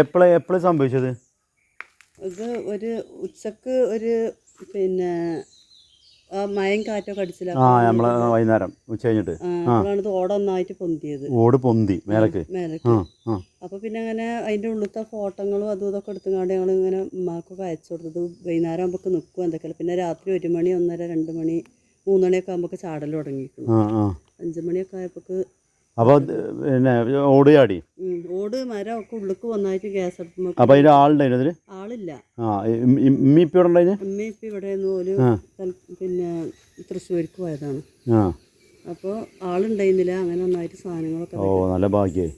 എപ്പോഴാ എപ്പോഴും സംഭവിച്ചത്? ഇത് ഒരു ഉച്ചയ്ക്ക് ഒരു പിന്നെ ആ മയം കാറ്റൊക്കെ അടിച്ചില്ല ആ നമ്മളെ വൈകുന്നേരം ഉച്ച കഴിഞ്ഞിട്ട്. അപ്പോഴാണ് ഇത് ഓട ഒന്നായിട്ട് പൊന്തിയത്. ഓട് പൊന്തി മേലക്ക്. മേലേക്ക്. അപ്പോൾ പിന്നെ അങ്ങനെ അതിന്റെ ഉള്ളിലത്തെ ഫോട്ടോകളും അതും ഇതൊക്കെ എടുത്തുകൊണ്ട് ഞങ്ങൾ ഇങ്ങനെ ഉമ്മാക്കൊക്കെ അയച്ചു കൊടുത്തത്. വൈകുന്നേരം ആകുമ്പോൾ നിൽക്കും എന്തൊക്കെയല്ല പിന്നെ രാത്രി ഒരു മണി ഒന്നര രണ്ട് മണി മൂന്ന് മണിയൊക്കെ ആകുമ്പോൾ ചാടൽ തുടങ്ങി അഞ്ചു ആ. അഞ്ച് മണിയൊക്കെ ആയപ്പോൾ അപ്പോൾ പിന്നെ ഓട് ചാടി ഓട് മരം ഒക്കെ ഉള്ളിക്ക് വന്നായിട്ട് ഗ്യാസ് അടുപ്പുമ്പോൾ അപ്പോൾ ആളുണ്ടായിരുന്നു അതിൽ ആളില്ല. ആ ഇമ്മി ഇപ്പം ഇവിടെ ഉണ്ടായിരുന്നു ഇപ്പം ഇവിടെ ഒരു പിന്നെ തൃശ്ശൂർക്ക് പോയതാണ്. ആ. അപ്പോൾ ആളുണ്ടായിരുന്നില്ല. അങ്ങനെ ഒന്നായിട്ട് സാധനങ്ങളൊക്കെ ഓ നല്ല ഭാഗ്യമായി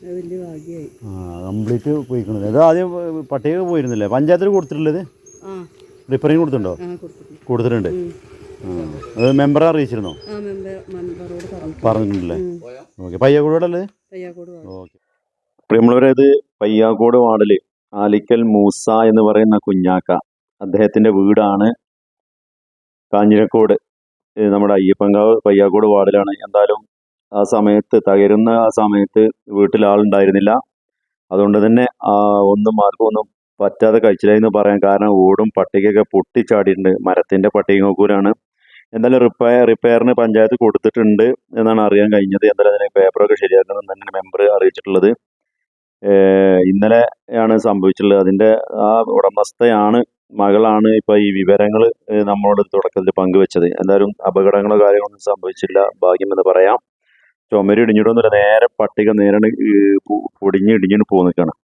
അത് വലിയ ഭാഗ്യമായി ആ കംപ്ലീറ്റ് പോയിക്കണത്. അത് ആദ്യം പട്ടിക പോയിരുന്നില്ലേ? പഞ്ചായത്തിൽ കൊടുത്തിട്ടുള്ളത്? ആ. റിപ്പറിങ് കൊടുത്തിട്ടുണ്ടോ? കൊടുത്തിട്ടുണ്ട്. അത് മെമ്പറെ അറിയിച്ചിരുന്നോ? പറഞ്ഞിട്ടുണ്ടല്ലേ? ഉം. ഓക്കെ പയ്യക്കൂടെ വാർഡിൽ ആലിക്കൽ മൂസ എന്ന് പറയുന്ന കുഞ്ഞാക്ക. അദ്ദേഹത്തിന്റെ വീടാണ് കാഞ്ഞിരക്കോട്. നമ്മുടെ അയ്യപ്പങ്കാവ് പയ്യാക്കോട് വാർഡിലാണ്. എന്തായാലും ആ സമയത്ത് തകരുന്ന ആ സമയത്ത് വീട്ടിൽ ആളുണ്ടായിരുന്നില്ല. അതുകൊണ്ട് തന്നെ ആ ഒന്നും ആർക്കും ഒന്നും പറ്റാതെ കഴിച്ചില്ല എന്ന് പറയാൻ കാരണം ഓടും പട്ടികയൊക്കെ പൊട്ടിച്ചാടിയിട്ടുണ്ട്. മരത്തിന്റെ പട്ടിക നോക്കൂരാണ് എന്തായാലും റിപ്പയർ റിപ്പയറിന് പഞ്ചായത്ത് കൊടുത്തിട്ടുണ്ട് എന്നാണ് അറിയാൻ കഴിഞ്ഞത്. എന്തായാലും അതിന് പേപ്പറൊക്കെ ശരിയാക്കണം തന്നെ മെമ്പർ അറിയിച്ചിട്ടുള്ളത്. ഇന്നലെയാണ് സംഭവിച്ചിട്ടുള്ളത്. അതിന്റെ ആ ഉടമസ്ഥയാണ് മകളാണ് ഇപ്പൊ ഈ വിവരങ്ങൾ നമ്മളോട് തുടക്കത്തിൽ പങ്കുവെച്ചത്. എന്തായാലും അപകടങ്ങളോ കാര്യങ്ങളൊന്നും സംഭവിച്ചില്ല. ഭാഗ്യമെന്ന് പറയാം. ചുമര് ഇടിഞ്ഞിട്ടൊന്നുമില്ല. നേരെ പട്ടിക നേരെ പൊടിഞ്ഞ് ഇടിഞ്ഞിട്ട് പോ നിൽക്കണം